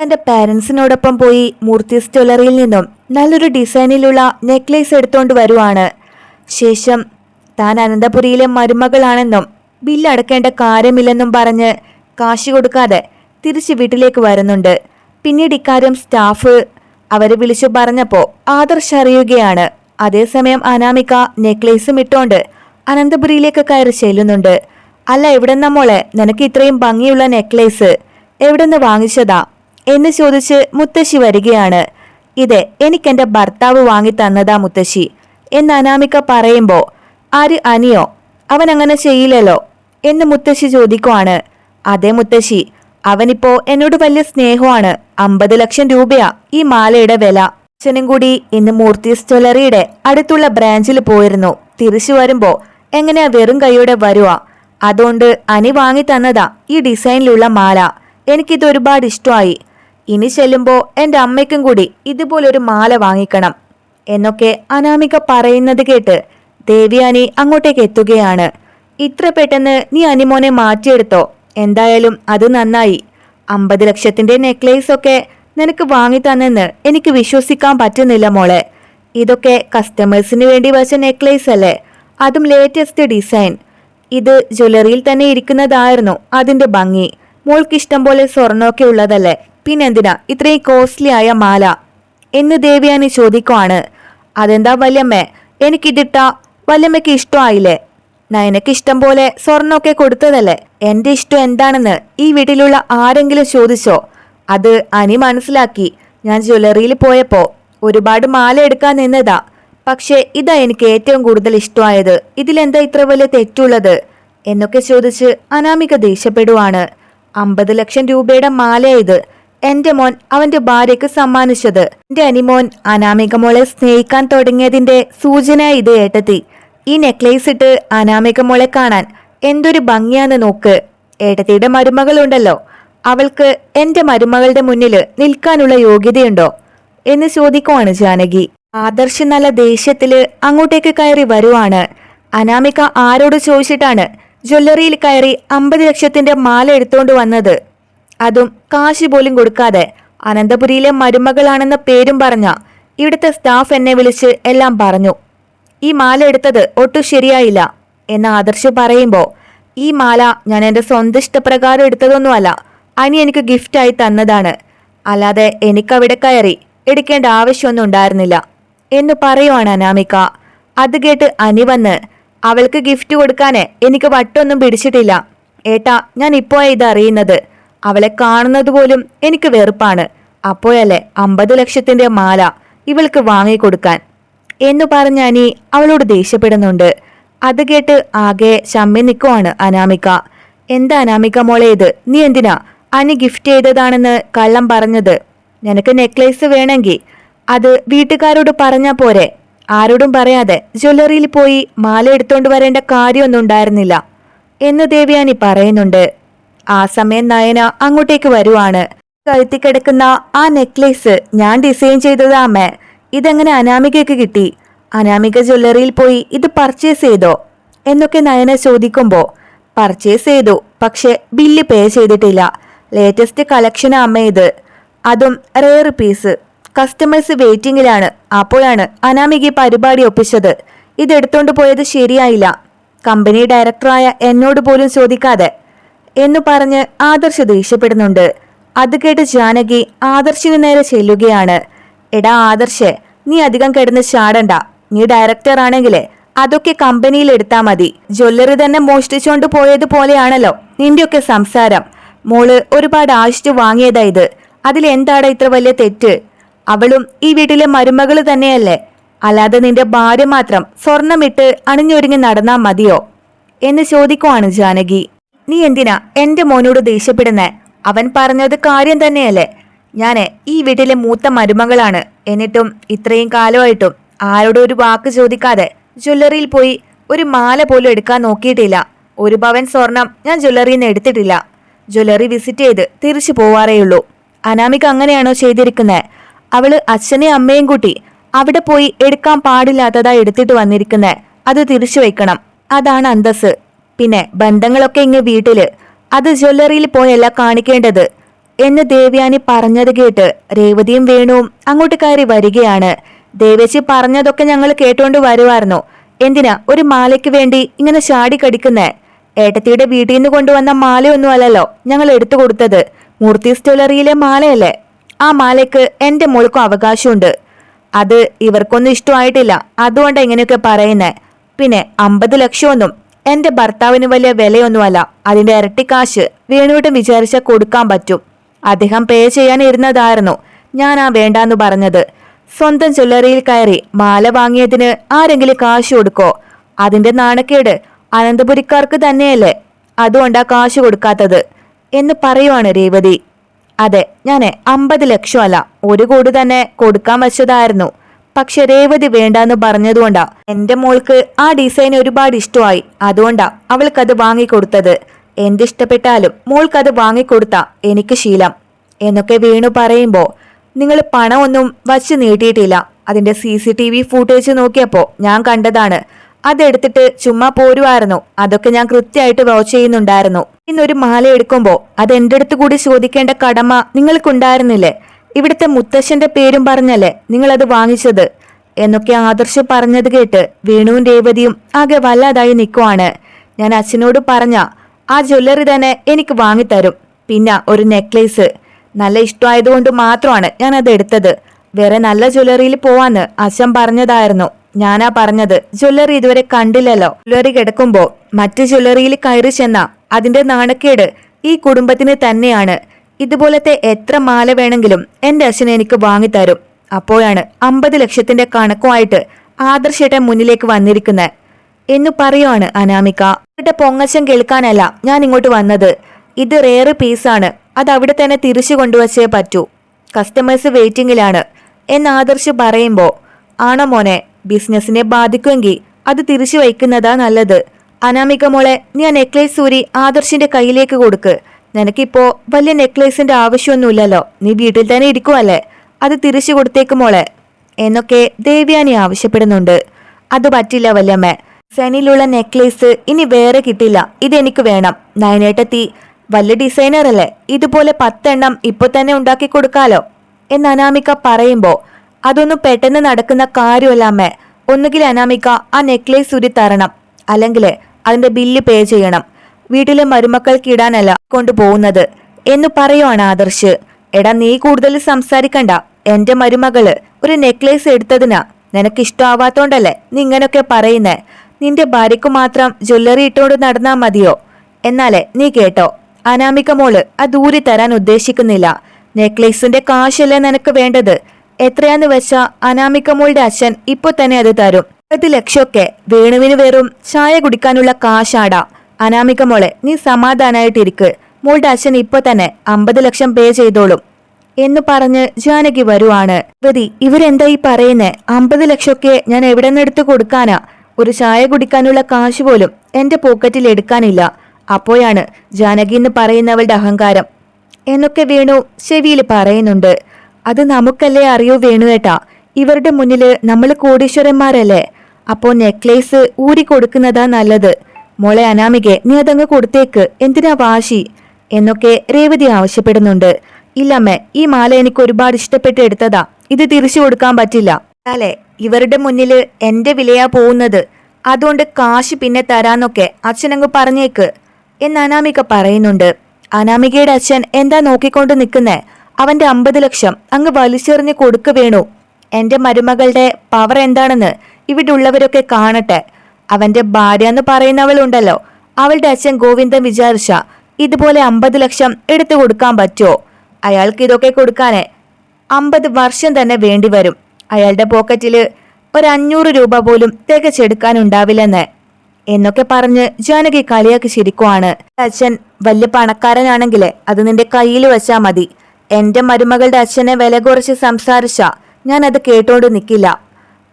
തന്റെ പാരൻസിനോടൊപ്പം പോയി മൂർത്തീസ് ജ്വല്ലറിയിൽ നിന്നും നല്ലൊരു ഡിസൈനിലുള്ള നെക്ലേസ് എടുത്തുകൊണ്ട് വരുവാണ്. ശേഷം താൻ അനന്തപുരിയിലെ മരുമകളാണെന്നും ബില്ല് അടക്കേണ്ട കാര്യമില്ലെന്നും പറഞ്ഞ് കാശ് കൊടുക്കാതെ തിരിച്ച് വീട്ടിലേക്ക് വരുന്നുണ്ട്. പിന്നീട് ഇക്കാര്യം സ്റ്റാഫ് അവരെ വിളിച്ചു പറഞ്ഞപ്പോൾ ആദർശ് അറിയുകയാണ്. അതേസമയം അനാമിക നെക്ലേസും ഇട്ടോണ്ട് അനന്തപുരിയിലേക്ക് കയറി ചെല്ലുന്നുണ്ട്. അല്ല എവിടെന്നാ മോളെ? നിനക്ക് ഇത്രയും ഭംഗിയുള്ള നെക്ലേസ്. എവിടെന്ന് വാങ്ങിച്ചതാ? എന്ന് ചോദിച്ച് മുത്തശ്ശി വരികയാണ്. ഇത് എനിക്കെന്റെ ഭർത്താവ് വാങ്ങി തന്നതാ മുത്തശ്ശി എന്ന് അനാമിക പറയുമ്പോ ആര് അനിയോ? അവൻ അങ്ങനെ ചെയ്യില്ലല്ലോ എന്ന് മുത്തശ്ശി ചോദിക്കുവാണ്. അതെ മുത്തശ്ശി അവനിപ്പോ എന്നോട് വലിയ സ്നേഹമാണ്. അമ്പത് ലക്ഷം രൂപയാ ഈ മാലയുടെ വില. അച്ഛനും കൂടി ഇന്ന് മൂർത്തീസ് ജ്വല്ലറിയുടെ അടുത്തുള്ള ബ്രാഞ്ചിൽ പോയിരുന്നു. തിരിച്ചു വരുമ്പോ എങ്ങനെയാ വെറും കൈയോടെ വരുവാ? അതുകൊണ്ട് അനി വാങ്ങി തന്നതാ ഈ ഡിസൈനിലുള്ള മാല. എനിക്കിത് ഒരുപാട് ഇഷ്ടമായി. ഇനി ചെല്ലുമ്പോൾ എന്റെ അമ്മയ്ക്കും കൂടി ഇതുപോലൊരു മാല വാങ്ങിക്കണം എന്നൊക്കെ അനാമിക പറയുന്നത് കേട്ട് ദേവിയാനി അങ്ങോട്ടേക്ക് എത്തുകയാണ്. ഇത്ര പെട്ടെന്ന് നീ അനിമോനെ മാറ്റിയെടുത്തോ? എന്തായാലും അത് നന്നായി. അമ്പത് ലക്ഷത്തിന്റെ നെക്ലേസ് ഒക്കെ നിനക്ക് വാങ്ങി തന്നെന്ന് എനിക്ക് വിശ്വസിക്കാൻ പറ്റുന്നില്ല മോളെ. ഇതൊക്കെ കസ്റ്റമേഴ്സിന് വേണ്ടി വെച്ച നെക്ലേസ് അല്ലേ? അതും ലേറ്റസ്റ്റ് ഡിസൈൻ ഇത് ജ്വല്ലറിയിൽ തന്നെ ഇരിക്കുന്നതായിരുന്നു അതിന്റെ ഭംഗി. മോൾക്ക് ഇഷ്ടം പോലെ സ്വർണമൊക്കെ ഉള്ളതല്ലേ? പിന്നെന്തിനാ? ഇത്രയും കോസ്റ്റ്ലി ആയ മാല. എന്ന് ദേവിയാനി ചോദിക്കുവാണ്. അതെന്താ വല്യമ്മേ? എനിക്കിതിട്ട വല്യമ്മയ്ക്ക് ഇഷ്ടമായില്ലേ? നയനക്ക് ഇഷ്ടം പോലെ സ്വർണമൊക്കെ കൊടുത്തതല്ലേ? എന്റെ ഇഷ്ടം എന്താണെന്ന് ഈ വീട്ടിലുള്ള ആരെങ്കിലും ചോദിച്ചോ? അത് അനി മനസ്സിലാക്കി. ഞാൻ ജ്വല്ലറിയിൽ പോയപ്പോ ഒരുപാട് മാല എടുക്കാൻ നിന്നതാ. പക്ഷേ ഇതാ എനിക്ക് ഏറ്റവും കൂടുതൽ ഇഷ്ടമായത്. ഇതിലെന്താ ഇത്ര വലിയ തെറ്റുള്ളത്? എന്നൊക്കെ ചോദിച്ച് അനാമിക ദേഷ്യപ്പെടുവാണ്. അമ്പത് ലക്ഷം രൂപയുടെ മാല ഇത്. എന്റെ മോൻ അവന്റെ ഭാര്യയ്ക്ക് സമ്മാനിച്ചത്. എന്റെ അനിമോൻ അനാമിക മോളെ സ്നേഹിക്കാൻ തുടങ്ങിയതിന്റെ സൂചന ഇത് ഏട്ടത്തി. ഈ നെക്ലേസ് ഇട്ട് അനാമിക മോളെ കാണാൻ എന്തൊരു ഭംഗിയാന്ന് നോക്ക്. ഏട്ടത്തിയുടെ മരുമകളുണ്ടല്ലോ. അവൾക്ക് എന്റെ മരുമകളുടെ മുന്നിൽ നിൽക്കാനുള്ള യോഗ്യതയുണ്ടോ? എന്ന് ചോദിക്കുവാണ് ജാനകി. ആദർശ് നല്ല ദേഷ്യത്തിൽ അങ്ങോട്ടേക്ക് കയറി വരുവാണ്. അനാമിക ആരോട് ചോദിച്ചിട്ടാണ് ജ്വല്ലറിയിൽ കയറി അമ്പത് ലക്ഷത്തിന്റെ മാല എടുത്തുകൊണ്ട് വന്നത്. അതും കാശ് പോലും കൊടുക്കാതെ അനന്തപുരിയിലെ മരുമകളാണെന്ന പേരും പറഞ്ഞ ഇവിടുത്തെ സ്റ്റാഫ് എന്നെ വിളിച്ച് എല്ലാം പറഞ്ഞു. ഈ മാല എടുത്തത് ഒട്ടും ശരിയായില്ല എന്ന ആദർശ് പറയുമ്പോൾ ഈ മാല ഞാൻ എന്റെ സ്വന്തം ഇഷ്ടപ്രകാരം എടുത്തതൊന്നുമല്ല അനി എനിക്ക് ഗിഫ്റ്റായി തന്നതാണ്. അല്ലാതെ എനിക്കവിടെ കയറി എടുക്കേണ്ട ആവശ്യമൊന്നും ഉണ്ടായിരുന്നില്ല. എന്ന് പറയുവാണ് അനാമിക. അത് കേട്ട് അനി വന്ന് അവൾക്ക് ഗിഫ്റ്റ് കൊടുക്കാന് എനിക്ക് വട്ടൊന്നും പിടിച്ചിട്ടില്ല. ഏട്ടാ ഞാൻ ഇപ്പോ ഇത് അറിയുന്നത്. അവളെ കാണുന്നത് പോലും എനിക്ക് വെറുപ്പാണ്. അപ്പോഴല്ലേ അമ്പത് ലക്ഷത്തിന്റെ മാല ഇവൾക്ക് വാങ്ങിക്കൊടുക്കാൻ. എന്നു പറഞ്ഞ അനി അവളോട് ദേഷ്യപ്പെടുന്നുണ്ട്. അത് കേട്ട് ആകെ ശമ്മി നിൽക്കുവാണ് അനാമിക. എന്താ അനാമിക മോളെ ഇത്? നീ എന്തിനാ? അനി ഗിഫ്റ്റ് ചെയ്തതാണെന്ന് കള്ളം പറഞ്ഞത്. നിനക്ക് നെക്ലേസ് വേണമെങ്കിൽ. അത് വീട്ടുകാരോട് പറഞ്ഞാ പോരെ. ആരോടും പറയാതെ ജ്വല്ലറിയിൽ പോയി മാല എടുത്തോണ്ട് വരേണ്ട കാര്യമൊന്നും ഉണ്ടായിരുന്നില്ല എന്ന് ദേവയാനി പറയുന്നുണ്ട്. ആ സമയം നയന അങ്ങോട്ടേക്ക് വരുവാണ്. കഴുത്തി കിടക്കുന്ന ആ നെക്ലേസ് ഞാൻ ഡിസൈൻ ചെയ്തതാമേ ഇതെങ്ങനെ അനാമികയ്ക്ക് കിട്ടി? അനാമിക ജ്വല്ലറിയിൽ പോയി ഇത് പർച്ചേസ് ചെയ്തോ? എന്നൊക്കെ നയന ചോദിക്കുമ്പോ പർച്ചേസ് ചെയ്തു പക്ഷെ ബില്ല് പേ ചെയ്തിട്ടില്ല. ലേറ്റസ്റ്റ് കളക്ഷൻ അമ്മ ഇത്. അതും റെയർ പീസ് കസ്റ്റമേഴ്സ് വെയിറ്റിംഗിലാണ് അപ്പോഴാണ് അനാമിക പരിപാടി ഒപ്പിച്ചത്. ഇതെടുത്തോണ്ട് പോയത് ശരിയായില്ല. കമ്പനി ഡയറക്ടറായ എന്നോട് പോലും ചോദിക്കാതെ എന്ന് പറഞ്ഞ് ആദർശ് ദേഷ്യപ്പെടുന്നുണ്ട്. അത് കേട്ട് ജാനകി ആദർശിന് നേരെ ചെല്ലുകയാണ്. എടാ ആദർശ് നീ അധികം കിടന്ന് ചാടണ്ട. നീ ഡയറക്ടർ ആണെങ്കിലേ അതൊക്കെ കമ്പനിയിൽ എടുത്താ മതി. ജ്വല്ലറി തന്നെ മോഷ്ടിച്ചോണ്ട് പോയതുപോലെയാണല്ലോ നിന്റെയൊക്കെ സംസാരം. മോൾ ഒരുപാട് ആശിച്ചു വാങ്ങിയതാ ഇത്. അതിൽ എന്താടാ ഇത്ര വലിയ തെറ്റ്? അവളും ഈ വീട്ടിലെ മരുമകൾ തന്നെയല്ലേ? അല്ലാതെ നിന്റെ ഭാര്യ മാത്രം സ്വർണമിട്ട് അണിഞ്ഞൊരുങ്ങി നടന്നാ മതിയോ? എന്ന് ചോദിക്കുവാണ് ജാനകി. നീ എന്തിനാ എന്റെ മോനോട് ദേഷ്യപ്പെടുന്നേ? അവൻ പറഞ്ഞത് കാര്യം തന്നെയല്ലേ. ഞാൻ ഈ വീട്ടിലെ മൂത്ത മരുമകളാണ്. എന്നിട്ടും ഇത്രയും കാലമായിട്ടും ആരോടും ഒരു വാക്ക് ചോദിക്കാതെ ജ്വല്ലറിയിൽ പോയി ഒരു മാല പോലും എടുക്കാൻ നോക്കിയിട്ടില്ല. ഒരു ഭവൻ സ്വർണം ഞാൻ ജ്വല്ലറിയിൽ നിന്ന് എടുത്തിട്ടില്ല. ജ്വല്ലറി വിസിറ്റ് ചെയ്ത് തിരിച്ചു പോവാറേയുള്ളൂ. അനാമിക അങ്ങനെയാണോ ചെയ്തിരിക്കുന്നത് അവൾ അച്ഛനെയും അമ്മയും കൂട്ടി അവിടെ പോയി എടുക്കാൻ പാടില്ലാത്തതാ എടുത്തിട്ട് വന്നിരിക്കുന്നത് അത് തിരിച്ചു വെക്കണം. അതാണ് അന്തസ് പിന്നെ ബന്ധങ്ങളൊക്കെ ഇങ്ങ് വീട്ടിൽ. അത് ജ്വല്ലറിയിൽ പോയല്ല കാണിക്കേണ്ടത്. എന്ന് ദേവ്യാനി പറഞ്ഞത് കേട്ട് രേവതിയും വേണുവും അങ്ങോട്ട് കയറി വരികയാണ്. ദേവേശി പറഞ്ഞതൊക്കെ ഞങ്ങൾ കേട്ടോണ്ട് വരുമായിരുന്നു എന്തിനാ ഒരു മാലയ്ക്ക് വേണ്ടി ഇങ്ങനെ ചാടി കടിക്കുന്നേ? ഏട്ടത്തിയുടെ വീട്ടിൽ നിന്ന് കൊണ്ടുവന്ന മാലയൊന്നും അല്ലല്ലോ ഞങ്ങൾ എടുത്തു കൊടുത്തത്. മൂർത്തി ജ്വല്ലറിയിലെ മാലയല്ലേ? ആ മാലയ്ക്ക് എന്റെ മോൾക്കും അവകാശമുണ്ട്. അത് ഇവർക്കൊന്നും ഇഷ്ടമായിട്ടില്ല. അതുകൊണ്ട് ഇങ്ങനെയൊക്കെ പറയുന്നേ. പിന്നെ അമ്പത് ലക്ഷമൊന്നും എന്റെ ഭർത്താവിന് വലിയ വിലയൊന്നുമല്ല. അതിന്റെ ഇരട്ടി കാശ് വേണുവിട്ടും വിചാരിച്ച കൊടുക്കാൻ പറ്റും. അദ്ദേഹം പേ ചെയ്യാനിരുന്നതായിരുന്നു ഞാൻ ആ വേണ്ടാന്ന് പറഞ്ഞത്. സ്വന്തം ജ്വല്ലറിയിൽ കയറി മാല വാങ്ങിയതിന് ആരെങ്കിലും കാശ് കൊടുക്കോ? അതിന്റെ നാണക്കേട് അനന്തപുരിക്കാർക്ക് തന്നെയല്ലേ? അതുകൊണ്ടാ കാശ് കൊടുക്കാത്തത്. എന്ന് പറയുവാണ് രേവതി. അതെ ഞാനെ അമ്പത് ലക്ഷം അല്ല ഒരു കോടി തന്നെ കൊടുക്കാൻ വെച്ചതായിരുന്നു. പക്ഷെ രേവതി വേണ്ടാന്ന് പറഞ്ഞതുകൊണ്ടാ എന്റെ മോൾക്ക് ആ ഡിസൈൻ ഒരുപാട് ഇഷ്ടമായി. അതുകൊണ്ടാ അവൾക്കത് വാങ്ങിക്കൊടുത്തത്. എന്തിഷ്ടപ്പെട്ടാലും മോൾക്കത് വാങ്ങിക്കൊടുത്ത എനിക്ക് ശീലം. എന്നൊക്കെ വീണു പറയുമ്പോ നിങ്ങൾ പണമൊന്നും വച്ച് നീട്ടിയിട്ടില്ല. അതിന്റെ C C T V footage നോക്കിയപ്പോ ഞാൻ കണ്ടതാണ്. അതെടുത്തിട്ട് ചുമ്മാ പോരുമായിരുന്നു അതൊക്കെ ഞാൻ കൃത്യമായിട്ട് വാച്ച് ചെയ്യുന്നുണ്ടായിരുന്നു. ഇന്നൊരു മാല എടുക്കുമ്പോ അത് എന്റെ അടുത്ത് കൂടി ചോദിക്കേണ്ട കടമ നിങ്ങൾക്കുണ്ടായിരുന്നില്ലേ? ഇവിടുത്തെ മുത്തശ്ശന്റെ പേരും പറഞ്ഞല്ലേ നിങ്ങൾ അത് വാങ്ങിച്ചത്? എന്നൊക്കെ ആദർശ് പറഞ്ഞത് കേട്ട് വേണുവും രേവതിയും ആകെ വല്ലാതായി നിൽക്കുവാണ് ഞാൻ അച്ഛനോട് പറഞ്ഞ ആ ജ്വല്ലറി തന്നെ എനിക്ക് വാങ്ങിത്തരും. പിന്നെ ഒരു നെക്ലേസ് നല്ല ഇഷ്ടമായതുകൊണ്ട് മാത്രമാണ് ഞാൻ അത് എടുത്തത് വേറെ നല്ല ജ്വല്ലറിയിൽ പോവാന്ന് അച്ഛൻ പറഞ്ഞതായിരുന്നു. ഞാനാ പറഞ്ഞത്. ജ്വല്ലറി ഇതുവരെ കണ്ടില്ലല്ലോ. ജ്വല്ലറി കിടക്കുമ്പോ മറ്റു ജ്വല്ലറിയിൽ കയറി ചെന്ന അതിന്റെ നാണക്കേട് ഈ കുടുംബത്തിന് തന്നെയാണ്. ഇതുപോലത്തെ എത്ര മാല വേണമെങ്കിലും എന്റെ അച്ഛൻ എനിക്ക് വാങ്ങിത്തരും. അപ്പോഴാണ് അമ്പത് ലക്ഷത്തിന്റെ കണക്കുമായിട്ട് ആദർശേട്ടൻ മുന്നിലേക്ക് വന്നിരിക്കുന്നത് എന്നു പറയുവാണ് അനാമിക. ഇവിടെ പൊങ്ങച്ചം കേൾക്കാനല്ല ഞാൻ ഇങ്ങോട്ട് വന്നത്. ഇത് റേറ് പീസാണ് അത് അവിടെ തന്നെ തിരിച്ചു കൊണ്ടുവച്ചേ പറ്റൂ. കസ്റ്റമേഴ്സ് വെയിറ്റിംഗിലാണ് എന്ന് ആദർശ് പറയുമ്പോ ആണോ മോനെ ബിസിനസിനെ ബാധിക്കുമെങ്കിൽ അത് തിരിച്ചു വയ്ക്കുന്നതാ നല്ലത്. അനാമിക മോളെ നീ ആ നെക്ലേസ് ഊരി ആദർശിന്റെ കയ്യിലേക്ക് കൊടുക്ക്. നിനക്കിപ്പോ വലിയ നെക്ലേസിന്റെ ആവശ്യമൊന്നുമില്ലല്ലോ. നീ വീട്ടിൽ തന്നെ ഇരിക്കുമല്ലേ അത് തിരിച്ചു കൊടുത്തേക്ക് മോളെ. എന്നൊക്കെ ദേവ്യാനി ആവശ്യപ്പെടുന്നുണ്ട്. അത് പറ്റില്ല വല്യമ്മ. സെനിലുള്ള നെക്ലേസ് ഇനി വേറെ കിട്ടില്ല. ഇതെനിക്ക് വേണം. നയനേട്ടത്തി വലിയ ഡിസൈനർ അല്ലേ ഇതുപോലെ പത്തെണ്ണം ഇപ്പൊ തന്നെ ഉണ്ടാക്കി കൊടുക്കാലോ? എന്ന് അനാമിക പറയുമ്പോ അതൊന്നും പെട്ടെന്ന് നടക്കുന്ന കാര്യമല്ല അമ്മ. ഒന്നുകിൽ അനാമിക ആ നെക്ലേസ് ഉരി തരണം. അല്ലെങ്കിൽ അതിന്റെ ബില്ല് പേ ചെയ്യണം. വീട്ടിലെ മരുമക്കൾക്ക് ഇടാനല്ല കൊണ്ടുപോകുന്നത്. എന്ന് പറയുവാണ് ആദർശ്. എടാ നീ കൂടുതൽ സംസാരിക്കണ്ട. എന്റെ മരുമകൾ ഒരു നെക്ലേസ് എടുത്തതിനാ. നിനക്ക് ഇഷ്ടമാവാത്തോണ്ടല്ലേ നീ ഇങ്ങനൊക്കെ പറയുന്നേ. നിന്റെ ഭാര്യക്ക് മാത്രം ജ്വല്ലറി ഇട്ടുകൊണ്ട് നടന്നാ മതിയോ? എന്നാലേ നീ കേട്ടോ. അനാമിക മോൾ അത് ഊരി തരാൻ ഉദ്ദേശിക്കുന്നില്ല. നെക്ലേസിന്റെ കാശല്ലേ നിനക്ക് വേണ്ടത്? എത്രയാന്ന് വെച്ചാ അനാമിക അച്ഛൻ ഇപ്പൊ തന്നെ അത് തരും. പത്ത് ലക്ഷമൊക്കെ വേണുവിന് വെറും ചായ കുടിക്കാനുള്ള കാശാടാ. അനാമിക മോളെ നീ സമാധാനായിട്ടിരിക്ക്. മോളുടെ അച്ഛൻ ഇപ്പൊ തന്നെ അമ്പത് ലക്ഷം പേ ചെയ്തോളും. എന്ന് പറഞ്ഞ് ജാനകി വരുവാണ്. പ്രതി ഇവരെന്താ ഈ പറയുന്നേ? അമ്പത് ലക്ഷമൊക്കെ ഞാൻ എവിടെ നിന്നെടുത്ത് കൊടുക്കാനാ? ഒരു ചായ കുടിക്കാനുള്ള കാശ് പോലും എന്റെ പോക്കറ്റിൽ എടുക്കാനില്ല. അപ്പോഴാണ് ജാനകി എന്ന് പറയുന്നവളുടെ അഹങ്കാരം. എന്നൊക്കെ വേണു ചെവിയിൽ പറയുന്നുണ്ട്. അത് നമുക്കല്ലേ അറിയൂ വേണുവേട്ടാ. ഇവരുടെ മുന്നിൽ നമ്മൾ കോടീശ്വരന്മാരല്ലേ? അപ്പോ നെക്ലേസ് ഊരി കൊടുക്കുന്നതാ നല്ലത്. മോളെ അനാമികെ നീ അതങ്ങ് കൊടുത്തേക്ക്. എന്തിനാ വാശി? എന്നൊക്കെ രേവതി ആവശ്യപ്പെടുന്നുണ്ട്. ഇല്ലമ്മേ ഈ മാല എനിക്ക് ഒരുപാട് ഇഷ്ടപ്പെട്ട് എടുത്തതാ. ഇത് തിരിച്ചു കൊടുക്കാൻ പറ്റില്ല. അല്ലെ ഇവരുടെ മുന്നിൽ എന്റെ വിലയാ പോകുന്നത് അതുകൊണ്ട് കാശ് പിന്നെ തരാന്നൊക്കെ അച്ഛനങ്ങ് പറഞ്ഞേക്ക്. എന്ന് അനാമിക പറയുന്നുണ്ട്. അനാമികയുടെ അച്ഛൻ എന്താ നോക്കിക്കൊണ്ട് നിൽക്കുന്നേ അവന്റെ അമ്പത് ലക്ഷം അങ്ങ് വലിച്ചെറിഞ്ഞ് കൊടുക്ക വേണു. എന്റെ മരുമകളുടെ പവർ എന്താണെന്ന് ഇവിടെ ഉള്ളവരൊക്കെ കാണട്ടെ. അവന്റെ ഭാര്യ എന്ന് പറയുന്നവളുണ്ടല്ലോ. അവളുടെ അച്ഛൻ ഗോവിന്ദൻ വിചാരിച്ച ഇതുപോലെ അമ്പത് ലക്ഷം എടുത്തു കൊടുക്കാൻ പറ്റുമോ അയാൾക്ക് ഇതൊക്കെ കൊടുക്കാനേ അമ്പത് വർഷം തന്നെ വേണ്ടി വരും. അയാളുടെ പോക്കറ്റിൽ ഒരു അഞ്ഞൂറ് രൂപ പോലും തികച്ചെടുക്കാനുണ്ടാവില്ലെന്ന് എന്നൊക്കെ പറഞ്ഞ് ജാനകി കളിയാക്കി ചിരിക്കുവാണ്. അച്ഛൻ വലിയ പണക്കാരനാണെങ്കിൽ അത് നിന്റെ കയ്യിൽ വെച്ചാ മതി. എന്റെ മരുമകളുടെ അച്ഛനെ വില കുറച്ച് സംസാരിച്ച ഞാൻ അത് കേട്ടോണ്ട് നിക്കില്ല.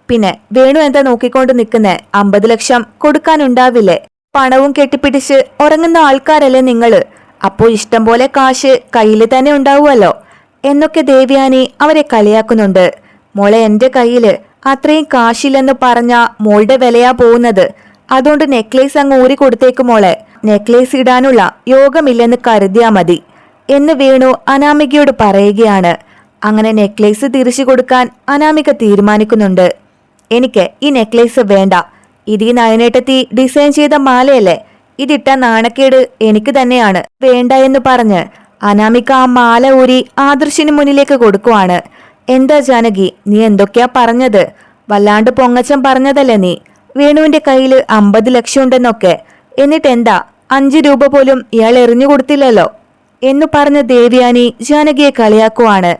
പിന്നെ വേണു എന്താ നോക്കിക്കൊണ്ട് നിൽക്കുന്നേ അമ്പത് ലക്ഷം കൊടുക്കാനുണ്ടാവില്ലേ? പണവും കെട്ടിപ്പിടിച്ച് ഉറങ്ങുന്ന ആൾക്കാരല്ലേ നിങ്ങൾ? അപ്പോ ഇഷ്ടം പോലെ കാശ് കയ്യിൽ തന്നെ ഉണ്ടാവുമല്ലോ. എന്നൊക്കെ ദേവ്യാനി അവരെ കളിയാക്കുന്നുണ്ട്. മോളെ എന്റെ കയ്യിൽ അത്രയും കാശില്ലെന്ന് പറഞ്ഞ മോളുടെ വിലയാ പോകുന്നത്. അതുകൊണ്ട് നെക്ലേസ് അങ്ങ് ഊരി കൊടുത്തേക്ക് മോളെ. നെക്ലേസ് ഇടാനുള്ള യോഗമില്ലെന്ന് കരുതിയാ മതി. എന്ന് വേണു അനാമികയോട് പറയുകയാണ്. അങ്ങനെ നെക്ലേസ് തിരിച്ചു കൊടുക്കാൻ അനാമിക തീരുമാനിക്കുന്നുണ്ട്. എനിക്ക് ഈ നെക്ലേസ് വേണ്ട. ഇത് ഈ നയനേട്ടത്തി ഡിസൈൻ ചെയ്ത മാലയല്ലേ? ഇതിട്ട നാണക്കേട് എനിക്ക് തന്നെയാണ്. വേണ്ട എന്ന് പറഞ്ഞ് അനാമിക ആ മാല ഊരി ആദർശിന് മുന്നിലേക്ക് കൊടുക്കുവാണ്. എന്താ ജാനകി നീ എന്തൊക്കെയാ പറഞ്ഞത്? വല്ലാണ്ട് പൊങ്ങച്ചം പറഞ്ഞതല്ലേ നീ? വേണുവിന്റെ കയ്യിൽ അമ്പത് ലക്ഷം ഉണ്ടെന്നൊക്കെ. എന്നിട്ട് എന്താ അഞ്ചു രൂപ പോലും ഇയാൾ എറിഞ്ഞു കൊടുത്തില്ലല്ലോ. എന്നു പറഞ്ഞ ദേവ്യാനി ജാനകിയെ കളിയാക്കുവാണ്.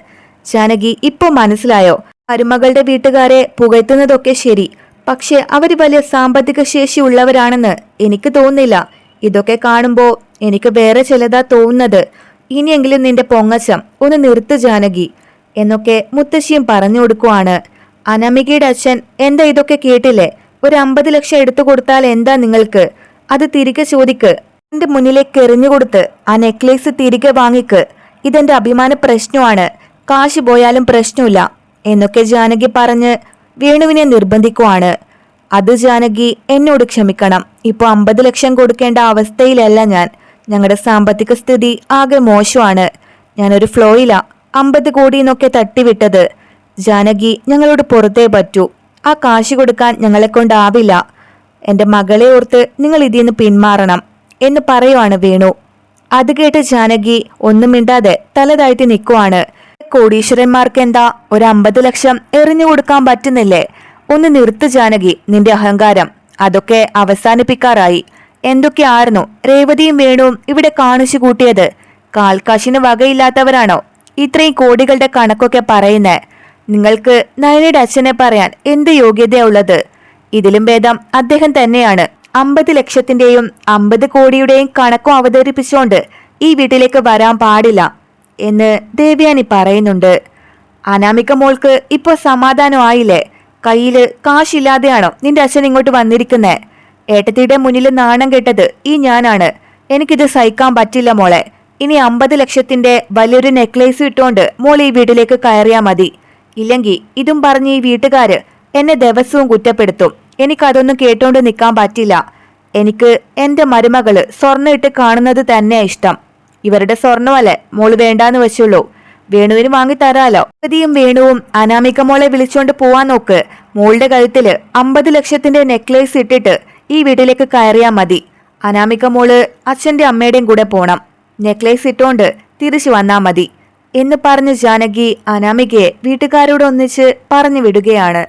ജാനകി ഇപ്പൊ മനസ്സിലായോ? മരുമകളുടെ വീട്ടുകാരെ പുകഴ്ത്തുന്നതൊക്കെ ശരി. പക്ഷെ അവർ വലിയ സാമ്പത്തിക ശേഷി ഉള്ളവരാണെന്ന് എനിക്ക് തോന്നുന്നില്ല. ഇതൊക്കെ കാണുമ്പോ എനിക്ക് വേറെ ചിലതാ തോന്നുന്നത്. ഇനിയെങ്കിലും നിന്റെ പൊങ്ങച്ചം ഒന്ന് നിർത്തു ജാനകി. എന്നൊക്കെ മുത്തശ്ശിയും പറഞ്ഞു കൊടുക്കുവാണ്. അനാമികയുടെ അച്ഛൻ എന്താ ഇതൊക്കെ കേട്ടില്ലേ? ഒരു അമ്പത് ലക്ഷം എടുത്തു കൊടുത്താൽ എന്താ നിങ്ങൾക്ക്? അത് തിരികെ ചോദിക്ക്. എന്റെ മുന്നിലേക്ക് എറിഞ്ഞു കൊടുത്ത് ആ നെക്ലേസ് തിരികെ വാങ്ങിക്ക്. ഇതെന്റെ അഭിമാന പ്രശ്നമാണ്. കാശ് പോയാലും പ്രശ്നമില്ല. എന്നൊക്കെ ജാനകി പറഞ്ഞ് വേണുവിനെ നിർബന്ധിക്കുവാണ്. അത് ജാനകി എന്നോട് ക്ഷമിക്കണം. ഇപ്പൊ അമ്പത് ലക്ഷം കൊടുക്കേണ്ട അവസ്ഥയിലല്ല ഞാൻ. ഞങ്ങളുടെ സാമ്പത്തിക സ്ഥിതി ആകെ മോശമാണ്. ഞാനൊരു ഫ്ലോയില അമ്പത് കോടി എന്നൊക്കെ തട്ടിവിട്ടത്. ജാനകി ഞങ്ങളോട് പുറത്തേ പറ്റൂ. ആ കാശ് കൊടുക്കാൻ ഞങ്ങളെ കൊണ്ടാവില്ല എന്റെ മകളെ ഓർത്ത് നിങ്ങൾ ഇതിൽ നിന്ന് പിന്മാറണം. എന്ന് പറയുവാണ് വേണു. അത് കേട്ട് ജാനകി ഒന്നും മിണ്ടാതെ തല താഴ്ത്തി നിൽക്കുവാണ് കോടീശ്വരന്മാർക്ക് എന്താ ഒരു അമ്പത് ലക്ഷം എറിഞ്ഞു കൊടുക്കാൻ പറ്റുന്നില്ലേ? ഒന്ന് നിർത്ത് ജാനകി നിന്റെ അഹങ്കാരം. അതൊക്കെ അവസാനിപ്പിക്കാറായി. എന്തൊക്കെയായിരുന്നു രേവതിയും വേണുവും ഇവിടെ കാണിച്ചു കൂട്ടിയത്? കാൽക്കാശിന് വകയില്ലാത്തവരാണോ? ഇത്രയും കോടികളുടെ കണക്കൊക്കെ പറയുന്നേ. നിങ്ങൾക്ക് നയനയുടെ അച്ഛനെ പറയാൻ എന്ത് യോഗ്യതയുള്ളത് ഇതിലും ഭേദം അദ്ദേഹം തന്നെയാണ്. അമ്പത് ലക്ഷത്തിന്റെയും അമ്പത് കോടിയുടെയും കണക്കും അവതരിപ്പിച്ചുകൊണ്ട് ഈ വീട്ടിലേക്ക് വരാൻ പാടില്ല എന്ന് ദേവ്യാനി പറയുന്നുണ്ട്. അനാമിക മോൾക്ക് ഇപ്പൊ സമാധാനമായില്ലേ കയ്യിൽ കാശില്ലാതെയാണോ നിന്റെ അച്ഛൻ ഇങ്ങോട്ട് വന്നിരിക്കുന്നേ? ഏട്ടത്തിയുടെ മുന്നിൽ നാണം കെട്ടത് ഈ ഞാനാണ്. എനിക്കിത് സഹിക്കാൻ പറ്റില്ല മോളെ. ഇനി അമ്പത് ലക്ഷത്തിന്റെ വലിയൊരു നെക്ലേസ് ഇട്ടുകൊണ്ട് മോൾ ഈ വീട്ടിലേക്ക് കയറിയാ മതി. ഇല്ലെങ്കിൽ ഇതും പറഞ്ഞ് ഈ വീട്ടുകാര് എന്നെ ദിവസവും കുറ്റപ്പെടുത്തും. എനിക്കതൊന്നും കേട്ടോണ്ട് നിൽക്കാൻ പറ്റില്ല. എനിക്ക് എന്റെ മരുമകൾ സ്വർണ ഇട്ട് കാണുന്നത് തന്നെയാ ഇഷ്ടം. ഇവരുടെ സ്വർണമല്ലേ? മോൾ വേണ്ടാന്ന് വെച്ചുള്ളൂ. വേണുവിന് വാങ്ങി തരാലോ. പ്രതിയും വേണുവും അനാമിക മോളെ വിളിച്ചോണ്ട് പോവാൻ നോക്ക്. മോളുടെ കഴുത്തിൽ അമ്പത് ലക്ഷത്തിന്റെ നെക്ലേസ് ഇട്ടിട്ട് ഈ വീട്ടിലേക്ക് കയറിയാ മതി. അനാമിക മോൾ അച്ഛന്റെ അമ്മയുടെയും കൂടെ പോണം. നെക്ലേസ് ഇട്ടോണ്ട് തിരിച്ചു വന്നാ മതി. എന്ന് പറഞ്ഞ് ജാനകി അനാമികയെ വീട്ടുകാരോടൊന്നിച്ച് പറഞ്ഞു വിടുകയാണ്.